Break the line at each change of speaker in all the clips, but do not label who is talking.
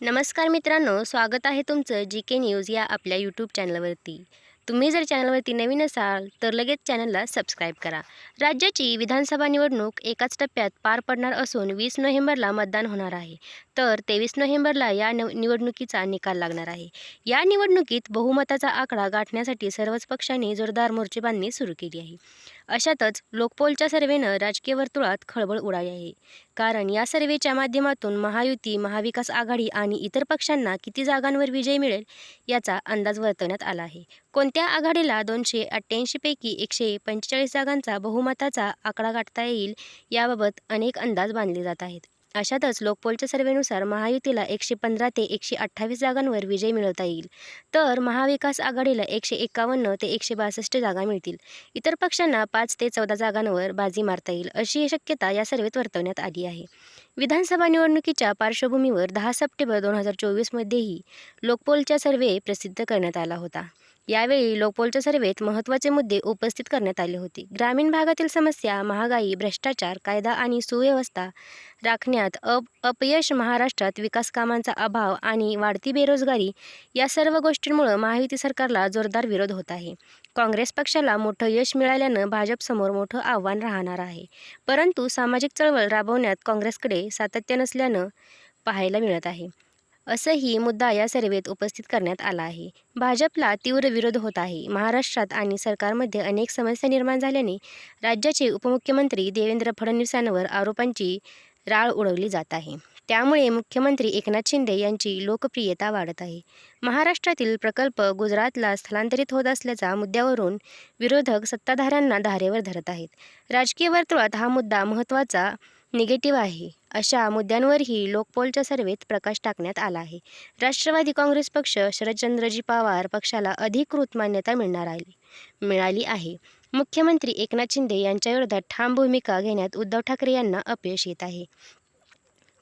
नमस्कार मित्रांनो स्वागत आहे तुमचं जी के न्यूज या आपल्या यूट्यूब चॅनलवरती. तुम्ही जर चॅनलवरती नवीन असाल तर लगेच चॅनलला सबस्क्राईब करा. राज्याची विधानसभा निवडणूक एकाच टप्प्यात पार पडणार असून वीस नोव्हेंबरला मतदान होणार आहे. तर तेवीस नोव्हेंबरला या नव निवडणुकीचा निकाल लागणार आहे. या निवडणुकीत बहुमताचा आकडा गाठण्यासाठी सर्वच पक्षांनी जोरदार मोर्चेबांधणी सुरू केली आहे. अशातच लोकपोलच्या सर्वेनं राजकीय वर्तुळात खळबळ उडाली आहे. कारण या सर्वेच्या माध्यमातून महायुती महाविकास आघाडी आणि इतर पक्षांना किती जागांवर विजय मिळेल याचा अंदाज वर्तवण्यात आला आहे. कोणत्या आघाडीला दोनशे अठ्ठ्याऐंशीपैकी एकशे पंचेचाळीस जागांचा बहुमताचा आकडा गाठता येईल याबाबत अनेक अंदाज बांधले जात आहेत. अशातच लोकपोलच्या सर्वेनुसार महायुतीला एकशे पंधरा ते एकशे अठ्ठावीस जागांवर विजय मिळवता येईल. तर महाविकास आघाडीला एकशे एकावन्न ते एकशे बासष्ट जागा मिळतील. इतर पक्षांना पाच ते चौदा जागांवर बाजी मारता येईल अशी शक्यता या सर्वेत वर्तवण्यात आली आहे. विधानसभा निवडणुकीच्या पार्श्वभूमीवर दहा सप्टेंबर दोन हजार चोवीसमध्येही लोकपोलच्या सर्वे प्रसिद्ध करण्यात आला होता. यावेळी लोकपोलच्या सर्वेत महत्त्वाचे मुद्दे उपस्थित करण्यात आले होते. ग्रामीण भागातील समस्या महागाई भ्रष्टाचार कायदा आणि सुव्यवस्था राखण्यात अप अपयश महाराष्ट्रात विकास कामांचा अभाव आणि वाढती बेरोजगारी या सर्व गोष्टींमुळं महायुती सरकारला जोरदार विरोध होत आहे. काँग्रेस पक्षाला मोठं यश मिळाल्यानं भाजपसमोर मोठं आव्हान राहणार आहे. परंतु सामाजिक चळवळ राबवण्यात काँग्रेसकडे सातत्य नसल्यानं पाहायला मिळत आहे. असंही मुद्दा या सर्वेत उपस्थित करण्यात आला आहे. भाजपला तीव्र विरोध होत आहे. महाराष्ट्रात आणि सरकारमध्ये अनेक समस्या निर्माण झाल्याने राज्याचे उपमुख्यमंत्री देवेंद्र फडणवीसांवर आरोपांची राळ उडवली जात आहे. त्यामुळे मुख्यमंत्री एकनाथ शिंदे यांची लोकप्रियता वाढत आहे. महाराष्ट्रातील प्रकल्प गुजरातला स्थलांतरित होत असल्याच्या मुद्द्यावरून विरोधक सत्ताधाऱ्यांना धारेवर धरत आहेत. राजकीय वर्तुळात हा मुद्दा महत्त्वाचा निगेटिव्ह आहे. अशा मुद्द्यांवरही लोकपोलच्या सर्वेत प्रकाश टाकण्यात आला आहे. राष्ट्रवादी काँग्रेस पक्ष शरदचंद्रजी पवार पक्षाला अधिकृत मान्यता मिळणार आली मिळाली आहे. मुख्यमंत्री एकनाथ शिंदे यांच्याविरोधात ठाम भूमिका घेण्यात उद्धव ठाकरे यांना अपयश येत आहे.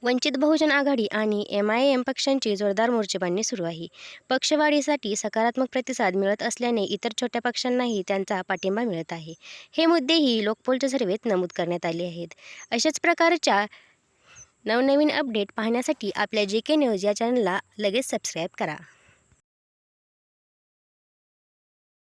वंचित बहुजन आघाडी आणि एम आय एम पक्षांची जोरदार मोर्चेबांधणी सुरू आहे. पक्षवाढीसाठी सकारात्मक प्रतिसाद मिळत असल्याने इतर छोट्या पक्षांनाही त्यांचा पाठिंबा मिळत आहे. हे मुद्देही लोकपोलच्या सर्वेत नमूद करण्यात आले आहेत. अशाच प्रकारच्या नवनवीन अपडेट पाहण्यासाठी आपल्या जे के न्यूज या चॅनलला लगेच सबस्क्राईब करा.